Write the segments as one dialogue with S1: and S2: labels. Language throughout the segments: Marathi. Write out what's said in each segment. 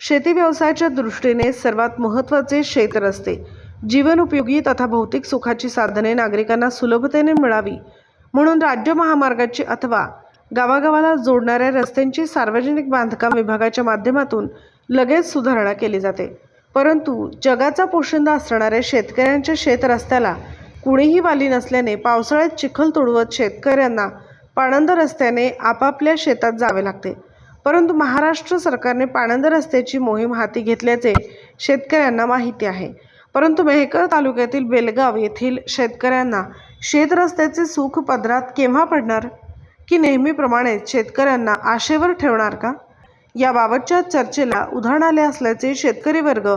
S1: शेती व्यवसायाच्या दृष्टीने सर्वात महत्त्वाचे क्षेत्र असते जीवनोपयोगी तथा भौतिक सुखाची साधने नागरिकांना सुलभतेने मिळावी. म्हणून राज्य महामार्गाची अथवा गावागावाला जोडणाऱ्या रस्त्यांची सार्वजनिक बांधकाम विभागाच्या माध्यमातून लगेच सुधारणा केली जाते. परंतु जगाचा पोशिंदा असणाऱ्या शेतकऱ्यांच्या शेतरस्त्याला कुणीही वाली नसल्याने पावसाळ्यात चिखल तुडवत शेतकऱ्यांना पाणंद रस्त्याने आपापल्या शेतात जावे लागते. परंतु महाराष्ट्र सरकारने पाणंद रस्त्याची मोहीम हाती घेतल्याचे शेतकऱ्यांना माहिती आहे. परंतु मेहकर तालुक्यातील बेलगाव येथील शेतकऱ्यांना शेत रस्त्याचे सुख पदरात केव्हा पडणार? की नेहमीप्रमाणेच शेतकऱ्यांना आशेवर ठेवणार का? याबाबतच्या चर्चेला उधाण आले असल्याचे शेतकरी वर्ग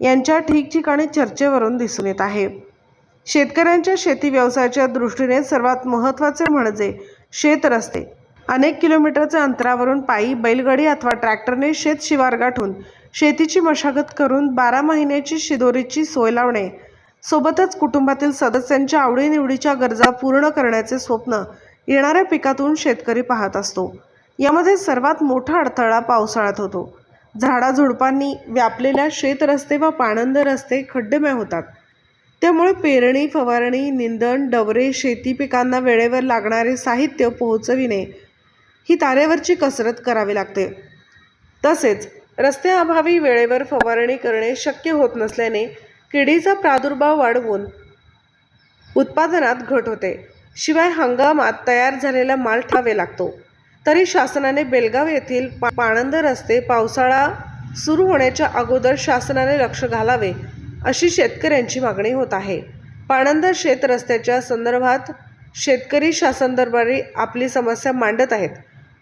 S1: यांच्या ठिकठिकाणी चर्चेवरून दिसून येत आहे. शेतकऱ्यांच्या शेती व्यवसायाच्या दृष्टीने सर्वात महत्त्वाचे म्हणजे शेत रस्ते. अनेक किलोमीटरच्या अंतरावरून पायी बैलगाडी अथवा ट्रॅक्टरने शेत शिवार गाठून शेतीची मशागत करून बारा महिन्याची शिदोरीची सोय लावणे सोबतच कुटुंबातील सदस्यांच्या आवडीनिवडीच्या गरजा पूर्ण करण्याचे स्वप्न येणाऱ्या पिकातून शेतकरी पाहत असतो. यामध्ये सर्वात मोठा अडथळा पावसाळ्यात होतो. झाडाझुडपांनी व्यापलेल्या शेत रस्ते व पाणंद रस्ते खड्डेमय होतात. त्यामुळे पेरणी फवारणी निंदण डवरे शेती पिकांना वेळेवर लागणारे साहित्य पोहोचविणे ही तारेवरची कसरत करावी लागते. तसेच रस्त्याअभावी वेळेवर फवारणी करणे शक्य होत नसल्याने किडीचा प्रादुर्भाव वाढवून उत्पादनात घट होते. शिवाय हंगामात तयार झालेला माल ठावे लागतो. तरी शासनाने बेलगाव येथील पा- पाणंद रस्ते पावसाळा सुरू होण्याच्या अगोदर शासनाने लक्ष घालावे अशी शेतकऱ्यांची मागणी होत आहे. पाणंद शेत रस्त्याच्या संदर्भात शेतकरी शासन दरबारी आपली समस्या मांडत आहेत.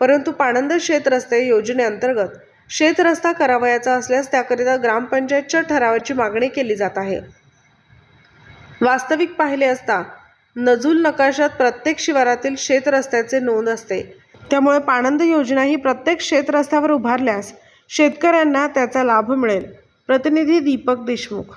S1: परंतु पाणंद शेत रस्ते योजनेअंतर्गत शेत रस्ता करावयाचा असल्यास त्याकरिता ग्रामपंचायतच्या ठरावाची मागणी केली जात आहे. वास्तविक पाहिले असता नजूल नकाशात प्रत्येक शिवारातील शेत रस्त्याचे नोंद असते. त्यामुळे पाणंद योजना ही प्रत्येक शेत रस्त्यावर उभारल्यास शेतकऱ्यांना त्याचा लाभ मिळेल. प्रतिनिधी दीपक देशमुख